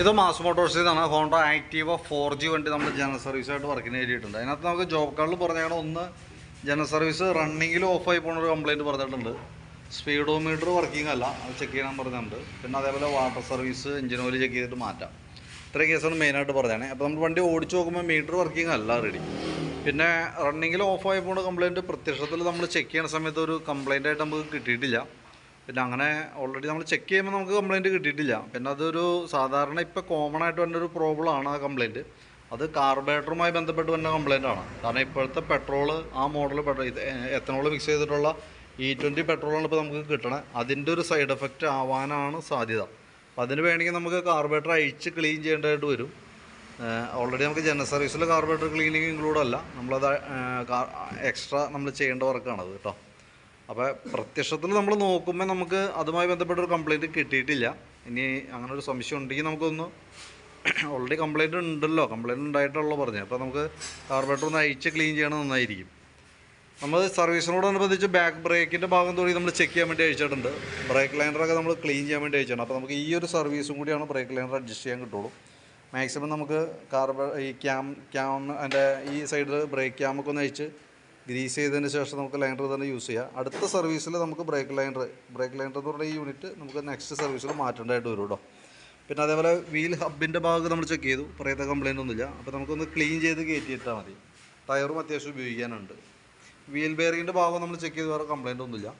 ഇത് മാസ് മോട്ടോഴ്സിൽ നിന്നാണ് Honda Activa four G വണ്ടി നമ്മൾ ജനറൽ സർവീസായിട്ട് വർക്കിന് കയറ്റിയിട്ടുണ്ട് അതിനകത്ത് നമുക്ക് ജോബ് കാർഡിൽ പറഞ്ഞാൽ ഒന്ന് ജനറൽ സർവീസ് റണ്ണിങ്ങിൽ ആയി പോകുന്ന ഒരു കംപ്ലയിന്റ് പറഞ്ഞിട്ടുണ്ട്. സ്പീഡോമീറ്റർ വർക്കിംഗ് അല്ല. അത് ചെക്ക് ചെയ്യാൻ പറഞ്ഞിട്ടുണ്ട്. പിന്നെ അതേപോലെ water service engine oil check ചെയ്തിട്ട് മാറ്റാം. ഇത്രയും കേസാണ് മെയിനായിട്ട് പറഞ്ഞത് അപ്പോൾ നമ്മൾ വണ്ടി ഓടിച്ച് നോക്കുമ്പോൾ മീറ്റർ വർക്കിംഗ് അല്ല റെഡി പിന്നെ റണ്ണിങ്ങിൽ ആയി പോകുന്ന കംപ്ലയിന്റ് പ്രത്യക്ഷത്തിൽ നമ്മൾ ചെക്ക് ചെയ്യുന്ന സമയത്ത് ഒരു കംപ്ലയിന്റ് ആയിട്ട് നമുക്ക് കിട്ടിയിട്ടില്ല. പിന്നെ അങ്ങനെ ഓൾറെഡി നമ്മൾ ചെക്ക് ചെയ്യുമ്പോൾ നമുക്ക് കംപ്ലയിന്റ് കിട്ടിയിട്ടില്ല. പിന്നെ അതൊരു സാധാരണ ഇപ്പോൾ കോമൺ ആയിട്ട് വരുന്ന ഒരു പ്രോബ്ലം ആണ് ആ കംപ്ലയിന്റ് അത് കാർബറേറ്ററുമായി ബന്ധപ്പെട്ട് വന്ന കംപ്ലയിന്റ് ആണ്. കാരണം ഇപ്പോഴത്തെ പെട്രോൾ ആ മോഡൽ പെട്രോൾ എത്തനോൾ മിക്സ് ചെയ്തിട്ടുള്ള ഇ ട്വന്റി പെട്രോളാണ് ഇപ്പോൾ നമുക്ക് കിട്ടണത് അതിന്റെ ഒരു സൈഡ് എഫക്റ്റ് ആവാനാണ് സാധ്യത. അപ്പോൾ അതിന് വേണമെങ്കിൽ നമുക്ക് കാർബറേറ്റർ അഴിച്ച് ക്ലീൻ ചെയ്യേണ്ടതായിട്ട് വരും. ഓൾറെഡി നമുക്ക് ജനറൽ സർവീസിൽ കാർബറേറ്റർ ക്ലീനിങ് ഇൻക്ലൂഡ് അല്ല. നമ്മളത് എക്സ്ട്രാ നമ്മൾ ചെയ്യേണ്ട വർക്കാണത് കേട്ടോ. അപ്പോൾ പ്രത്യക്ഷത്തിൽ നമ്മൾ നോക്കുമ്പോൾ നമുക്ക് അതുമായി ബന്ധപ്പെട്ട ഒരു കംപ്ലയിന്റ് കിട്ടിയിട്ടില്ല. ഇനി അങ്ങനെ ഒരു സംശയം ഉണ്ടെങ്കിൽ നമുക്കൊന്ന് ഓൾറെഡി കംപ്ലയിന്റ് ഉണ്ടല്ലോ. കംപ്ലയിന്റ് ഉണ്ടായിട്ടുള്ളൂ പറഞ്ഞു അപ്പോൾ നമുക്ക് കാർബറേറ്റർ ഒന്ന് അഴിച്ച് ക്ലീൻ ചെയ്യണം നന്നായിരിക്കും. നമ്മൾ സർവീസിനോടനുബന്ധിച്ച് ബാക്ക് ബ്രേക്കിന്റെ ഭാഗം തോന്നി നമ്മൾ ചെക്ക് ചെയ്യാൻ വേണ്ടി അയച്ചിട്ടുണ്ട് ബ്രേക്ക് ലൈനറൊക്കെ നമ്മൾ ക്ലീൻ ചെയ്യാൻ വേണ്ടി അയച്ചിട്ടുണ്ട് അപ്പോൾ നമുക്ക് ഈ ഒരു സർവീസും കൂടിയാണ് ബ്രേക്ക് ലൈനർ അഡ്ജസ്റ്റ് ചെയ്യാൻ കിട്ടുള്ളൂ. മാക്സിമം നമുക്ക് കാർബ ഈ ക്യാം ക്യാം അതിന്റെ ഈ സൈഡിൽ ബ്രേക്ക് ക്യാമൊക്കെ ഒന്ന് അയച്ച് ഗ്രീസ് ചെയ്തതിന് ശേഷം നമുക്ക് ലൈനർ തന്നെ യൂസ് ചെയ്യാം. അടുത്ത സർവീസിൽ നമുക്ക് ബ്രേക്ക് ലൈനർ ബ്രേക്ക് ലൈനർ എന്ന് പറഞ്ഞ ഈ യൂണിറ്റ് നമുക്ക് നെക്സ്റ്റ് സർവീസിൽ മാറ്റേണ്ടതായിട്ട് വരും കേട്ടോ. പിന്നെ അതേപോലെ വീൽ ഹബിന്റെ ഭാഗം നമ്മൾ ചെക്ക് ചെയ്തു. പറയുന്ന കംപ്ലയിന്റ് ഒന്നുമില്ല. അപ്പോൾ നമുക്കൊന്ന് ക്ലീൻ ചെയ്ത് കയറ്റിയിട്ടാൽ മതി. ടയറും അത്യാവശ്യം ഉപയോഗിക്കാനുണ്ട്. വീൽ ബെയറിങ്ങിന്റെ ഭാഗം നമ്മൾ ചെക്ക് ചെയ്ത്. വേറെ കംപ്ലയിന്റ് ഒന്നുമില്ല.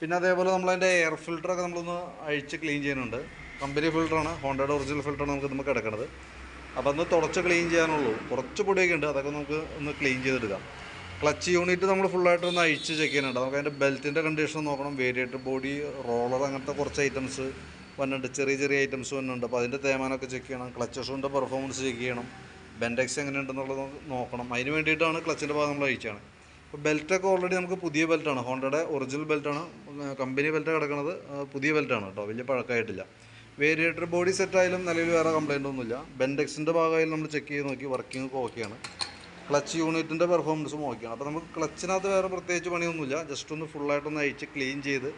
പിന്നെ അതേപോലെ നമ്മളതിന്റെ എയർ ഫിൽറ്ററൊക്കെ നമ്മളൊന്ന് അഴിച്ച് ക്ലീൻ ചെയ്യാനുണ്ട് കമ്പനി ഫിൽറ്ററാണ് ഹോണ്ടയുടെ ഒറിജിനൽ ഫിൽറ്ററാണ് നമുക്ക് നമുക്ക് കിടക്കുന്നത് അപ്പോൾ അന്ന് തുടച്ച് ക്ലീൻ ചെയ്യാനുള്ളൂ. കുറച്ച് പൊടിയൊക്കെ ഉണ്ട്. അതൊക്കെ നമുക്ക് ഒന്ന് ക്ലീൻ ചെയ്തെടുക്കാം ക്ലച്ച് യൂണിറ്റ് നമ്മൾ ഫുള്ളായിട്ട് ഒന്ന് അഴിച്ച് ചെക്ക് ചെയ്യുന്നുണ്ട് നമുക്ക് അതിന്റെ ബെൽറ്റിന്റെ കണ്ടീഷൻ നോക്കണം. വേരിയേറ്റർ ബോഡി റോളർ അങ്ങനത്തെ കുറച്ച് ഐറ്റംസ് വന്നിട്ടുണ്ട്. ചെറിയ ചെറിയ ഐറ്റംസ് വന്നിട്ടുണ്ട്. അപ്പോൾ അതിന്റെ തേമാനമൊക്കെ ചെക്ക് ചെയ്യണം. ക്ലച്ച് ഷൂന്റെ പെർഫോമൻസ് ചെക്ക് ചെയ്യണം. ബെൻഡെക്സ് എങ്ങനെയുണ്ടെന്നുള്ളത് നോക്കണം. അതിന് വേണ്ടിയിട്ടാണ് ക്ലച്ചിന്റെ ഭാഗം നമ്മൾ അഴിച്ചാണ് അപ്പോൾ ബെൽറ്റൊക്കെ ഓൾറെഡി നമുക്ക് പുതിയ ബെൽറ്റാണ് ഹോണ്ടയുടെ ഒറിജിനൽ ബെൽറ്റാണ് കമ്പനി ബെൽറ്റ് കിടക്കുന്നത് പുതിയ ബെൽറ്റാണ് കേട്ടോ. വലിയ പഴക്കമായിട്ടില്ല. വേരിയേറ്റർ ബോഡി സെറ്റായാലും നിലവിൽ വേറെ കംപ്ലൈന്റ് ഒന്നുമില്ല. ബെൻഡെക്സിന്റെ ഭാഗമായാലും നമ്മൾ ചെക്ക് ചെയ്ത് നോക്കി. വർക്കിംഗ് ഒക്കെ ഓക്കെയാണ് ക്ലച്ച് യൂണിറ്റിന്റെ പെർഫോമൻസ് നോക്കിയാണ്. അപ്പോൾ നമുക്ക് ക്ലച്ചിനകത്ത് വേറെ പ്രത്യേകിച്ച് പണിയൊന്നുമില്ല. ജസ്റ്റ് ഒന്ന് ഫുള്ളായിട്ടൊന്ന് അഴിച്ച് ക്ലീൻ ചെയ്ത്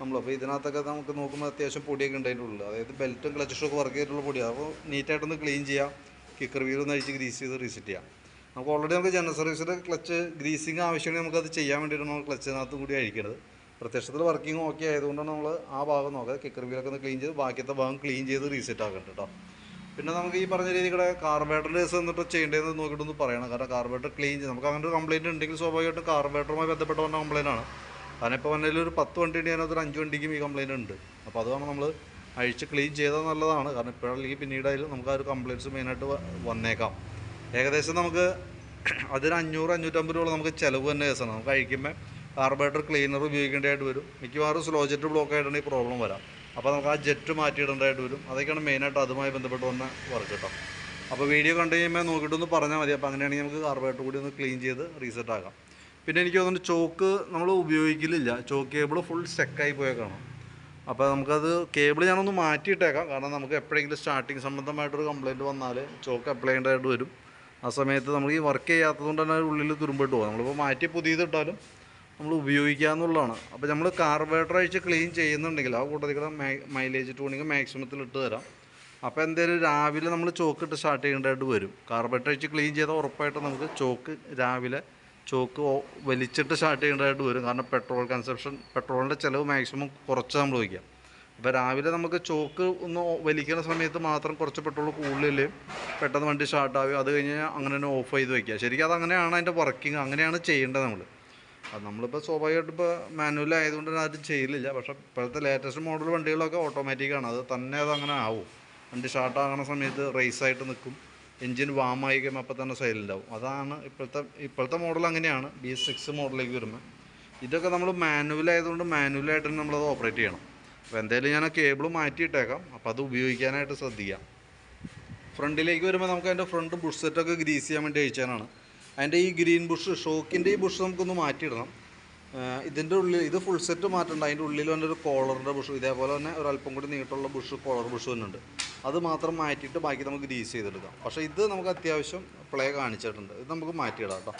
നമ്മൾ അപ്പോൾ ഇതിനകത്തൊക്കെ നമുക്ക് നോക്കുമ്പോൾ അത്യാവശ്യം പൊടിയൊക്കെ ഉണ്ട് ഉള്ളിൽ അതായത് ബെൽറ്റും ക്ലച്ച് ഷോക്ക് വർക്ക് ചെയ്തിട്ടുള്ള പൊടിയാണ് അപ്പോൾ നീറ്റായിട്ടൊന്ന് ക്ലീൻ ചെയ്യാം. കിക്കർ വീൽ ഒന്ന് അഴിച്ച് ഗ്രീസ് ചെയ്ത് റീസെറ്റ് ചെയ്യാം. നമുക്ക് ഓൾറെഡി നമുക്ക് ജനറൽ സർവീസിൽ ക്ലച്ച് ഗ്രീസിങ് നമുക്ക് നമുക്കത് ചെയ്യാൻ വേണ്ടിയിട്ടാണ് നമ്മൾ ക്ലച്ചിനകത്തും കൂടി അഴിക്കുന്നത് പ്രത്യക്ഷത്തിൽ വർക്കിംഗ് ഓക്കെ ആയതുകൊണ്ടാണ് നമ്മൾ ആ ഭാഗം നോക്കുക കിക്കർ വീലൊക്കെ ഒന്ന് ക്ലീൻ ചെയ്ത് ബാക്കിയത്തെ ഭാഗം ക്ലീൻ ചെയ്ത് റീസെറ്റ് ആക്കുന്നുണ്ട് കേട്ടോ പിന്നെ നമുക്ക് ഈ പറഞ്ഞ രീതിയുടെ കാർബേറ്ററിന്റെ കേസ് എന്നിട്ട് ചെയ്യേണ്ടതെന്ന് നോക്കിയിട്ടൊന്ന് പറയണം. കാരണം കാർബേറ്റർ ക്ലീൻ ചെയ്ത് നമുക്ക് അങ്ങനെ ഒരു കംപ്ലയിന്റ് ഉണ്ടെങ്കിൽ സ്വാഭാവികമായിട്ടും കാർബേറ്ററുമായി ബന്ധപ്പെട്ട് വന്ന കംപ്ലയിന്റ് ആണ്. കാരണം ഇപ്പോൾ വന്നതിൽ ഒരു പത്ത് വണ്ടി ഉണ്ടെങ്കിൽ അതിനകത്ത് ഒരു അഞ്ച് വണ്ടിക്കും ഈ കംപ്ലയിന്റ് ഉണ്ട്. അപ്പോൾ അതാണ് നമ്മൾ അഴിച്ച് ക്ലീൻ ചെയ്താൽ നല്ലതാണ്. കാരണം ഇപ്പോഴല്ലെങ്കിൽ പിന്നീട് അതിൽ നമുക്ക് ആ ഒരു കംപ്ലയിന്റ്സ് മെയിനായിട്ട് വന്നേക്കാം. ഏകദേശം നമുക്ക് അതിന് അഞ്ഞൂറ് അഞ്ഞൂറ്റമ്പത് രൂപ നമുക്ക് ചിലവ് തന്നെ കേസാണ്. നമുക്ക് അഴിക്കുമ്പോൾ കാർബറേറ്റർ ക്ലീനർ ഉപയോഗിക്കേണ്ടതായിട്ട് വരും. മിക്കവാറും സ്ലോ ജെറ്റ് ബ്ലോക്ക് ആയിട്ടാണ് ഈ പ്രോബ്ലം വരാം. അപ്പോൾ നമുക്ക് ആ ജെറ്റ് മാറ്റിയിടേണ്ടതായിട്ട് വരും. അതൊക്കെയാണ് മെയിനായിട്ട് അതുമായി ബന്ധപ്പെട്ട് വന്ന വർക്ക് കേട്ടോ അപ്പോൾ വീഡിയോ കണ്ടു കഴിയുമ്പോൾ നോക്കിയിട്ടൊന്ന് പറഞ്ഞാൽ മതി. അപ്പോൾ അങ്ങനെയാണെങ്കിൽ നമുക്ക് കാർബറേറ്റർ കൂടി ഒന്ന് ക്ലീൻ ചെയ്ത് റീസെറ്റ് ആക്കാം. പിന്നെ എനിക്ക് തോന്നുന്നു ചോക്ക് നമ്മൾ ഉപയോഗിക്കലില്ല. ചോക്ക് കേബിൾ ഫുൾ സ്റ്റക്കായി പോയേക്കാണ് അപ്പോൾ നമുക്കത് കേബിൾ ഞാനൊന്ന് മാറ്റിയിട്ടേക്കാം. കാരണം നമുക്ക് എപ്പോഴെങ്കിലും സ്റ്റാർട്ടിങ് സംബന്ധമായിട്ടൊരു കംപ്ലയിന്റ് വന്നാൽ ചോക്ക് അപ്ലൈ ചെയ്യേണ്ടതായിട്ട് വരും. ആ സമയത്ത് നമ്മൾ ഈ വർക്ക് ചെയ്യാത്തതുകൊണ്ട് തന്നെ ഉള്ളിൽ തുരുമ്പിട്ട് പോകും നമ്മളിപ്പോൾ മാറ്റി പുതിയത് ഇട്ടാലും നമ്മൾ ഉപയോഗിക്കുക എന്നുള്ളതാണ്. അപ്പോൾ നമ്മൾ കാർബറേറ്റർ അഴിച്ച് ക്ലീൻ ചെയ്യുന്നുണ്ടെങ്കിൽ ആ കൂട്ടത്തിൽ കൂടെ മൈലേജ് ട്യൂണിങ് മാക്സിമത്തിൽ ഇട്ട് തരാം. അപ്പോൾ എന്തായാലും രാവിലെ നമ്മൾ ചോക്ക് ഇട്ട് സ്റ്റാർട്ട് ചെയ്യേണ്ടതായിട്ട് വരും. കാർബറേറ്റർ അഴിച്ച് ക്ലീൻ ചെയ്താൽ ഉറപ്പായിട്ട് നമുക്ക് ചോക്ക് രാവിലെ ചോക്ക് വലിച്ചിട്ട് സ്റ്റാർട്ട് ചെയ്യേണ്ടതായിട്ട് വരും. കാരണം പെട്രോൾ കൺസപ്ഷൻ പെട്രോളിന്റെ ചിലവ് മാക്സിമം കുറച്ച് നമ്മൾ വയ്ക്കാം അപ്പോൾ രാവിലെ നമുക്ക് ചോക്ക് ഒന്ന് വലിക്കുന്ന സമയത്ത് മാത്രം കുറച്ച് പെട്രോൾ കൂടുതൽ പെട്ടെന്ന് വണ്ടി സ്റ്റാർട്ടാവുക അത് കഴിഞ്ഞാൽ അങ്ങനെ തന്നെ ഓഫ് ചെയ്ത് വയ്ക്കുക. ശരിക്കും അതങ്ങനെയാണ് അതിന്റെ വർക്കിംഗ് അങ്ങനെയാണ് ചെയ്യേണ്ടത് നമ്മൾ അത് നമ്മളിപ്പോൾ സ്വാഭാവികമായിട്ട് ഇപ്പോൾ മാനുവൽ ആയതുകൊണ്ട് തന്നെ ആരും ചെയ്യലില്ല. പക്ഷേ ഇപ്പോഴത്തെ ലേറ്റസ്റ്റ് മോഡൽ വണ്ടികളൊക്കെ ഓട്ടോമാറ്റിക്കാണ് അത് തന്നെ അത് അങ്ങനെ ആവും. വണ്ടി സ്റ്റാർട്ടാകുന്ന സമയത്ത് റേസ് ആയിട്ട് നിൽക്കും. എൻജിൻ ആയി കഴിയുമ്പോൾ അപ്പോൾ തന്നെ സൈലന്റാവും അതാണ് ഇപ്പോഴത്തെ ഇപ്പോഴത്തെ മോഡൽ അങ്ങനെയാണ്. ബി സിക്സ് മോഡലിലേക്ക് വരുമ്പോൾ ഇതൊക്കെ നമ്മൾ മാനുവൽ ആയതുകൊണ്ട് മാനുവലായിട്ട് തന്നെ നമ്മളത് ഓപ്പറേറ്റ് ചെയ്യണം. അപ്പോൾ എന്തായാലും ഞാൻ ആ കേബിൾ മാറ്റിയിട്ടേക്കാം. അപ്പോൾ അത് ഉപയോഗിക്കാനായിട്ട് ശ്രദ്ധിക്കാം. ഫ്രണ്ടിലേക്ക് വരുമ്പോൾ നമുക്ക് അതിന്റെ ഫ്രണ്ട് ബുഷ് സെറ്റൊക്കെ ഗ്രീസ് ചെയ്യാൻ വേണ്ടി അയച്ചാണ് അതിന്റെ ഈ ഗ്രീൻ ബുഷ് ഷോക്കിന്റെ ഈ ബുഷ് നമുക്കൊന്ന് മാറ്റിയിടണം. ഇതിന്റെ ഉള്ളിൽ ഇത് ഫുൾ സെറ്റ് മാറ്റേണ്ട. അതിന്റെ ഉള്ളിൽ തന്നെ ഒരു കോളറിന്റെ ബുഷ് ഇതേപോലെ തന്നെ ഒരു അല്പം കൂടി നീട്ടുള്ള ബുഷ് കോളർ ബുഷ് തന്നെയുണ്ട് അത് മാത്രം മാറ്റിയിട്ട് ബാക്കി നമുക്ക് ഗ്രീസ് ചെയ്തെടുക്കാം. പക്ഷേ ഇത് നമുക്ക് അത്യാവശ്യം പ്ലേ കാണിച്ചിട്ടുണ്ട്. ഇത് നമുക്ക് മാറ്റിയിടാം കേട്ടോ.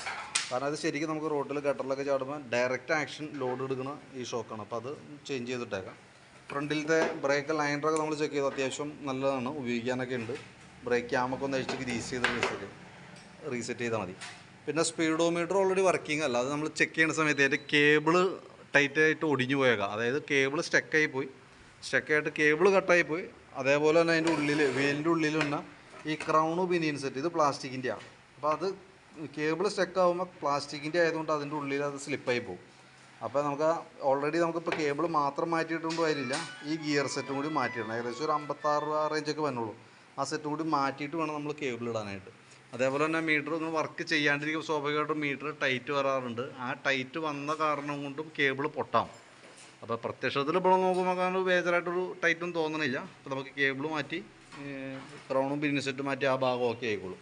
കാരണം അത് ശരിക്കും നമുക്ക് റോഡിൽ ഗട്ടറിലൊക്കെ ചാടുമ്പോൾ ഡയറക്റ്റ് ആക്ഷൻ ലോഡ് എടുക്കുന്ന ഈ ഷോക്കാണ് അപ്പോൾ അത് ചേഞ്ച് ചെയ്തിട്ടേക്കാം. ഫ്രണ്ടിലത്തെ ബ്രേക്ക് ലൈനറൊക്കെ നമ്മൾ ചെക്ക് ചെയ്ത്. അത്യാവശ്യം നല്ലതാണ്. ഉപയോഗിക്കാനൊക്കെ ഉണ്ട്. ബ്രേക്ക് ക്യാമൊക്കെ ഒന്ന് അഴിച്ച് ഗ്രീസ് ചെയ്ത് റീസെറ്റ് റീസെറ്റ് ചെയ്താൽ മതി. പിന്നെ സ്പീഡോമീറ്റർ ഓൾറെഡി വർക്കിംഗ് അല്ല അത് നമ്മൾ ചെക്ക് ചെയ്യുന്ന സമയത്ത് അതിന്റെ കേബിൾ ടൈറ്റ് ആയിട്ട് ഒടിഞ്ഞു പോയേക്കാം. അതായത് കേബിൾ സ്റ്റക്കായി പോയി. സ്റ്റക്കായിട്ട് കേബിൾ കട്ടായി പോയി. അതേപോലെ തന്നെ അതിന്റെ ഉള്ളിൽ വെയിലിന്റെ ഉള്ളിൽ തന്നെ ഈ ക്രൗണ് ബിനിയൻ സെറ്റ് ഇത് പ്ലാസ്റ്റിക്കിന്റെ ആണ്. അപ്പോൾ അത് കേബിൾ സ്റ്റക്ക് ആകുമ്പോൾ പ്ലാസ്റ്റിക്കിന്റെ ആയതുകൊണ്ട് അതിന്റെ ഉള്ളിൽ അത് സ്ലിപ്പായി പോകും. അപ്പോൾ നമുക്ക് ഓൾറെഡി നമുക്കിപ്പോൾ കേബിൾ മാത്രം മാറ്റിയിട്ടൊന്നും കാര്യമില്ല. ഈ ഗിയർ സെറ്റും കൂടി മാറ്റിയിടണം. ഏകദേശം ഒരു അമ്പത്താറ് ആ റേഞ്ചൊക്കെ വന്നുള്ളൂ ആ സെറ്റും കൂടി മാറ്റിയിട്ട് വേണം നമ്മൾ കേബിൾ ഇടാനായിട്ട്. അതേപോലെ തന്നെ മീറ്റർ ഒന്ന് വർക്ക് ചെയ്യാണ്ടിരിക്കുമ്പോൾ സ്വാഭാവികമായിട്ടും മീറ്റർ ടൈറ്റ് വരാറുണ്ട്. ആ ടൈറ്റ് വന്ന കാരണം കൊണ്ടും കേബിൾ പൊട്ടാം. അപ്പോൾ പ്രത്യക്ഷത്തിൽ ഇപ്പോൾ നോക്കുമ്പോൾ കാരണം ബേജറായിട്ടൊരു ടൈറ്റും തോന്നണില്ല. അപ്പോൾ നമുക്ക് കേബിൾ മാറ്റി ക്രൗണും പിരിഞ്ഞ സെറ്റ് മാറ്റി ആ ഭാഗം ഓക്കെ ആയിക്കോളും.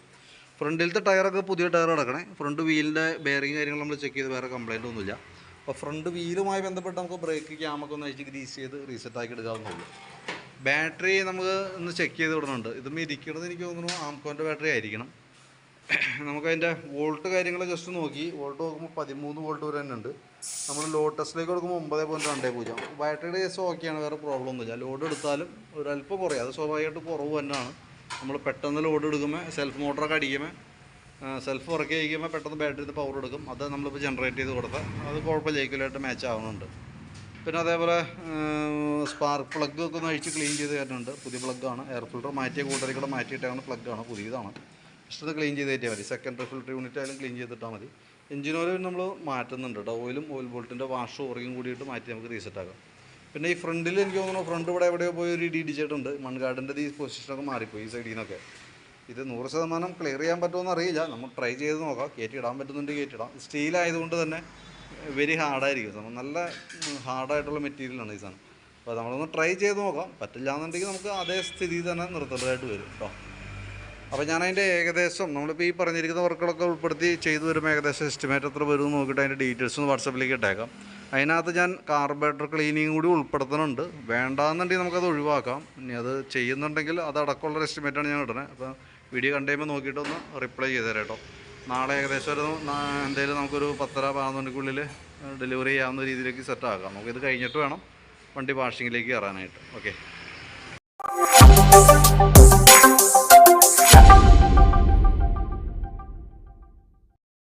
ഫ്രണ്ടിലത്തെ ടയറൊക്കെ പുതിയ ടയർ കിടക്കണേ ഫ്രണ്ട് വീലിന്റെ ബെയറിങ് കാര്യങ്ങൾ നമ്മൾ ചെക്ക് ചെയ്ത് വേറെ കംപ്ലയിന്റ് ഒന്നുമില്ല. അപ്പോൾ ഫ്രണ്ട് വീലുമായി ബന്ധപ്പെട്ട് നമുക്ക് ബ്രേക്ക് ക്യാമൊക്കെ ഒന്ന് അഴിച്ച് ഗ്രീസ് ചെയ്ത് റീസെറ്റ് ആക്കി എടുക്കാവുന്നുള്ളൂ ബാറ്ററി നമുക്ക് ഒന്ന് ചെക്ക് ചെയ്ത് വിടുന്നുണ്ട് ഇതും ഇരിക്കണത് എനിക്ക് തോന്നുന്നു ആംകോന്റെ ബാറ്ററി ആയിരിക്കണം. നമുക്ക് അതിന്റെ വോൾട്ട് കാര്യങ്ങൾ ജസ്റ്റ് നോക്കി. വോൾട്ട് നോക്കുമ്പോൾ പതിമൂന്ന് വോൾട്ട് വരെ തന്നെ ഉണ്ട് നമ്മൾ ടെസ്റ്റിലേക്ക് കൊടുക്കുമ്പോൾ ഒമ്പത് പോയിന്റ് രണ്ടേ പൂജ്യം. ബാറ്ററിയുടെ കേസ് ഓക്കെയാണ് വേറെ പ്രോബ്ലം ഒന്നുമില്ല. ലോഡ് എടുത്താലും ഒരല്പം കുറയും. അത് സ്വാഭാവികമായിട്ട് കുറവ് തന്നെയാണ്. നമ്മൾ പെട്ടെന്ന് ലോഡ് എടുക്കുമ്പോൾ സെൽഫ് മോട്ടറൊക്കെ അടിക്കുമ്പോൾ സെൽഫ് വർക്ക് ചെയ്യിക്കുമ്പോൾ പെട്ടെന്ന് ബാറ്ററിന്ന് പവർ എടുക്കും. അത് നമ്മളിപ്പോൾ ജനറേറ്റ് ചെയ്ത് കൊടുത്താൽ അത് കുഴപ്പമില്ല. ഈക്വലായിട്ട് മാച്ച് ആവുന്നുണ്ട്. പിന്നെ അതേപോലെ സ്പാർക്ക് പ്ലഗ് ഒക്കെ ഒന്ന് അഴിച്ച് ക്ലീൻ ചെയ്ത് തരുന്നുണ്ട്. പുതിയ പ്ലഗ്ഗാണ് എയർ ഫിൽറ്റർ മാറ്റിയ കൂട്ടത്തിൽ കൂടെ മാറ്റിയിട്ടാണ് പ്ലഗ്ഗാണ് പുതിയതാണ്. ജസ്റ്റ് ക്ലീൻ ചെയ്ത് കയറ്റിയാൽ മതി. സെക്കൻഡ് ഫിൽറ്റർ യൂണിറ്റ് ആയാലും ക്ലീൻ ചെയ്തിട്ടാൽ മതി. എഞ്ചിൻ ഓയിൽ നമ്മൾ മാറ്റുന്നുണ്ട് കേട്ടോ ഓയിലും ഓയിൽ ബോൾട്ടിന്റെ വാഷും ഓറിയും കൂടിയിട്ട് മാറ്റി നമുക്ക് റീസെറ്റ് ആക്കാം. പിന്നെ ഈ ഫ്രണ്ടിൽ എനിക്ക് തോന്നുന്നു ഫ്രണ്ട് ഇവിടെ എവിടെയോ പോയി ഒരു ഇടി ഇടിച്ചിട്ടുണ്ട്. മൺകാടിന്റെ ഈ പൊസിഷനൊക്കെ മാറിപ്പോയി ഈ സൈഡിൽ നിന്നൊക്കെ ഇത് നൂറ് ശതമാനം ക്ലിയർ ചെയ്യാൻ പറ്റുമെന്ന് അറിയില്ല. നമ്മൾ ട്രൈ ചെയ്ത് നോക്കാം. കയറ്റി ഇടാൻ പറ്റുന്നുണ്ട് കയറ്റിടാം സ്റ്റീൽ ആയതുകൊണ്ട് തന്നെ വെരി ഹാർഡായിരിക്കും സംഭവം നല്ല ഹാർഡായിട്ടുള്ള മെറ്റീരിയലാണ് ഈ സാധനം. അപ്പോൾ നമ്മളൊന്ന് ട്രൈ ചെയ്ത് നോക്കാം. പറ്റില്ല എന്നുണ്ടെങ്കിൽ നമുക്ക് അതേ സ്ഥിതി തന്നെ നിർത്തേണ്ടതായിട്ട് വരും കേട്ടോ അപ്പോൾ ഞാൻ അതിന്റെ ഏകദേശം നമ്മളിപ്പോൾ ഈ പറഞ്ഞിരിക്കുന്ന വർക്കുകളൊക്കെ ഉൾപ്പെടുത്തി ചെയ്തു വരുമ്പോൾ ഏകദേശം എസ്റ്റിമേറ്റ് എത്ര വരും നോക്കിയിട്ട് അതിന്റെ ഡീറ്റെയിൽസ് ഒന്ന് വാട്സപ്പിലേക്ക് ഇട്ടേക്കാം. അതിനകത്ത് ഞാൻ കാർബേറ്റർ ക്ലീനിങ് കൂടി ഉൾപ്പെടുത്തുന്നുണ്ട് വേണ്ടാന്നുണ്ടെങ്കിൽ നമുക്കത് ഒഴിവാക്കാം. ഇനി അത് ചെയ്യുന്നുണ്ടെങ്കിൽ അത് എസ്റ്റിമേറ്റാണ് ഞാൻ ഇടുന്നത്. അപ്പോൾ വീഡിയോ കണ്ടു കഴിയുമ്പോൾ നോക്കിയിട്ടൊന്ന് റിപ്ലൈ ചെയ്തു തരാം കേട്ടോ. നാളെ ഏകദേശം ഒരു എന്തെങ്കിലും നമുക്കൊരു പത്തര പതിനൊന്ന് മണിക്കുള്ളിൽ ഡെലിവറി ചെയ്യാവുന്ന രീതിയിലേക്ക് സെറ്റ് ആക്കാം. നമുക്കിത് കഴിഞ്ഞിട്ട് വേണം വണ്ടി വാഷിങ്ങിലേക്ക് കയറാനായിട്ട്. ഓക്കെ